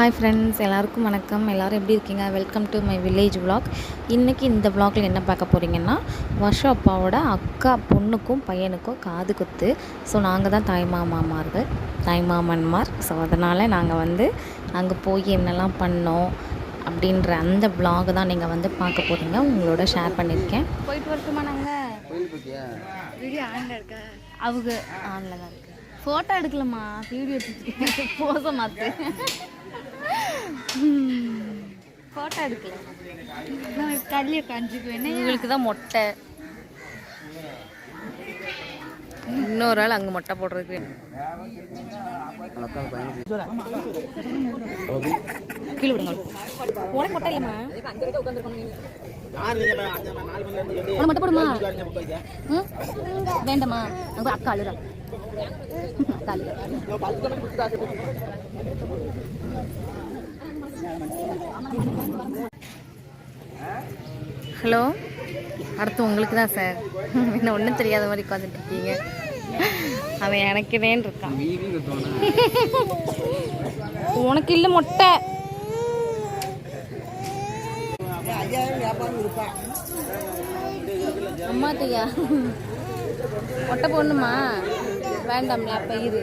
Hi friends எல்லாருக்கும் வணக்கம். எல்லோரும் எப்படி இருக்கீங்க? Welcome to my village vlog. இன்றைக்கி இந்த vlogல என்ன பார்க்க போகிறீங்கன்னா வர்ஷா அப்பாவோட அக்கா பொண்ணுக்கும் பையனுக்கும் காது குத்து. ஸோ நாங்கள் தான் தாய்மாமாமார்கள் தாய்மாமன்மார் ஸோ அதனால் நாங்கள் வந்து அங்கே போய் என்னெல்லாம் பண்ணோம் அப்படின்ற அந்த vlog தான் நீங்கள் வந்து பார்க்க போகிறீங்க உங்களோட ஷேர் பண்ணியிருக்கேன். போயிட்டு வரட்டுமா நாங்கள் கோயில் போக்கியா வீடியோ ஆன்ல இருக்கா? அவங்க ஆன்ல தான் இருக்கு. ஃபோட்டோ எடுக்கலம்மா. வீடியோ போச மாத்து ஃபோட்டோ எடுக்கல. நான் கல்லியை காஞ்சிக்குவேன் உங்களுக்கு தான் மொட்டை. இன்னொரு ஆள் அங்கே மொட்டை போடுறதுக்கு கீழே விடுங்க. உனக்கு மொட்டை இல்லைம்மா. உனக்கு மொட்டை போடுமா? வேண்டாமா அங்க அக்கா அழுறா. ஹலோ? அடுத்து உங்களுக்கு தான் சார். என்ன ஒன்றும் தெரியாத மாதிரி உட்காந்துட்டு இருக்கீங்க. அவன் எனக்குதேன்னு இருக்கான். உனக்கு இல்லை மொட்டை. அம்மா தையா. மொட்டை போடணுமா? வேண்டாம்ல அப்ப இரு.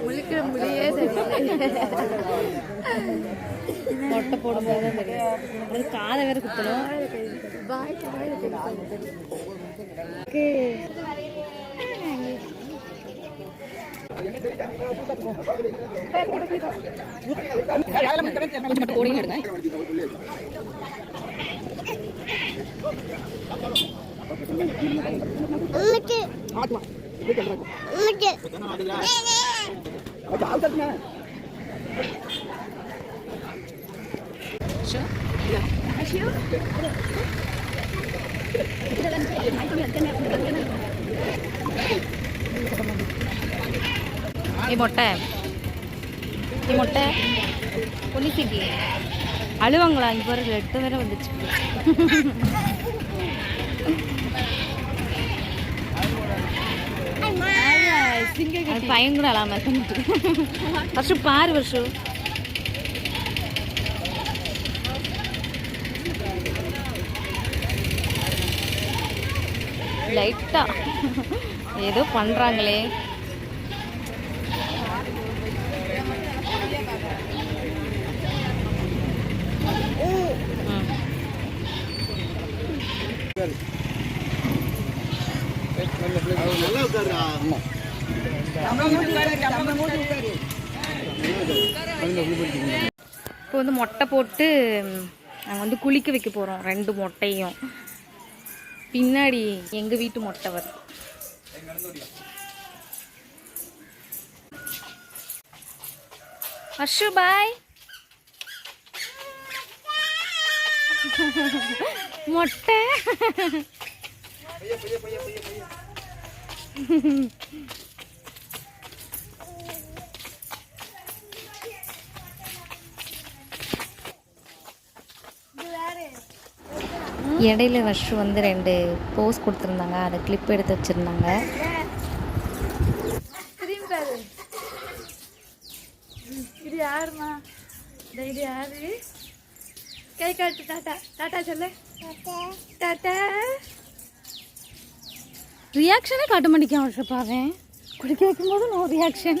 முழிக்கிற முடியே மொட்டை போடும்போது தான் தெரியும். அது காதை வேற குத்தணும். மட்டும் போடுங்க எடுங்க ഈ മുട്ട ഈ മുട്ട പൊന്നിക്കിട്ടി அழுவாங்களா இங்கே பாரு ரெட்டு வேற வந்துச்சு பையன் கூட அழாம வருஷம் பாரு வருஷம் லைட்டா ஏதோ பண்றாங்களே. ம். இப்போ வந்து மொட்டை போட்டு நாங்கள் வந்து குளிக்க வைக்க போகிறோம் ரெண்டு மொட்டையும். பின்னாடி எங்கள் வீட்டு மொட்டை வரும் அஷு பாய் மொட்டை. இடையில வர்ஷு வந்து ரெண்டு போஸ் கொடுத்துருந்தாங்க. அதை கிளிப் எடுத்து வச்சுருந்தாங்க. இது யாருமா இது யாரு? கை காட்டு டாட்டா டாட்டா சொல்லு. டாட்டா ரியாக்ஷனே காட்ட மாட்டேங்க வருஷப்பாவே குடிக்க வைக்கும்போது நோ ரியாக்ஷன்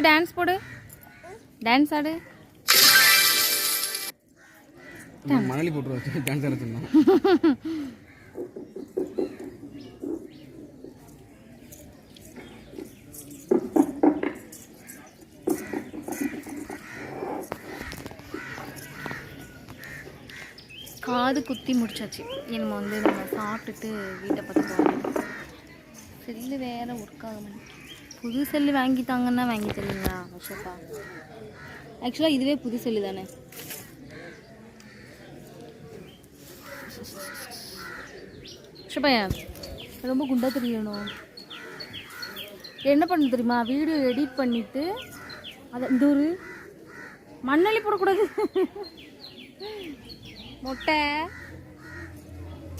டான்ஸ் போடு. டான்ஸ் ஆடு. போட்டு வச்சு டான்ஸ் ஆட சொன்னான் காது குத்தி முடிச்சாச்சு. நம்ம வந்து நம்ம சாப்பிட்டுட்டு வீட்டை பார்த்து போகணும். செல்லு வேற ஒர்க் ஆக புது செல்லு வாங்கி தாங்கன்னா வாங்கி தருவீங்களா அஷோக்கா ஆக்சுவலாக இதுவே புது செல்லு தானே. வருஷப்பையா ரொம்ப குண்டா தெரியணும். என்ன பண்ண தெரியுமா? வீடியோ எடிட் பண்ணிவிட்டு அதை இந்த ஒரு மண்ணள்ளி போடக்கூடாது. மொட்டை.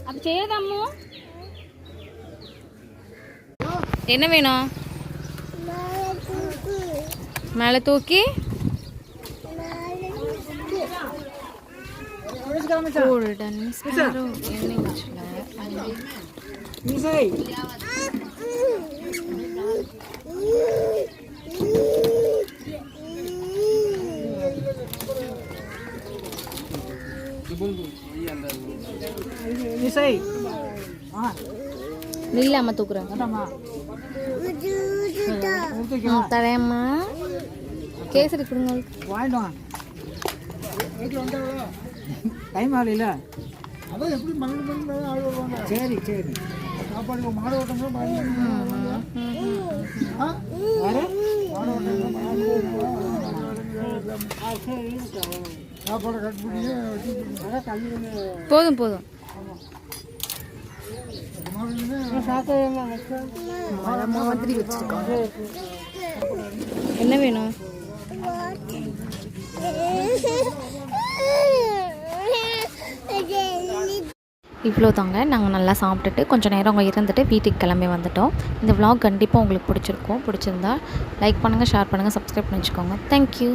அப்ப செய்யதாமோ என்ன வேணும்? மேலே தூக்கி கோல்டன் ஸ்பாரோ எண்ணெய் ஊற்றல நில்ல அம்மா தூக்குறேன் ம், தரேம்மா கேசரி கொடுங்க. வாங்கிட்டு வாங்க. டைம் ஆகல சரி சரி. சாப்பாடு மாடு ஓட்டங்க சாப்பாடு கட் பண்ணி போதும் போதும். என்ன வேணும்? இவ்வளோ தாங்க. நாங்கள் நல்லா சாப்பிட்டுட்டு கொஞ்சம் நேரம் அங்கே இருந்துட்டு வீட்டுக்கு கிளம்பி வந்துட்டோம். இந்த vlog கண்டிப்பாக உங்களுக்கு பிடிச்சிருக்கும். பிடிச்சிருந்தா லைக் பண்ணுங்கள் ஷேர் பண்ணுங்கள் சப்ஸ்கிரைப் பண்ணி வச்சுக்கோங்க. தேங்க்யூ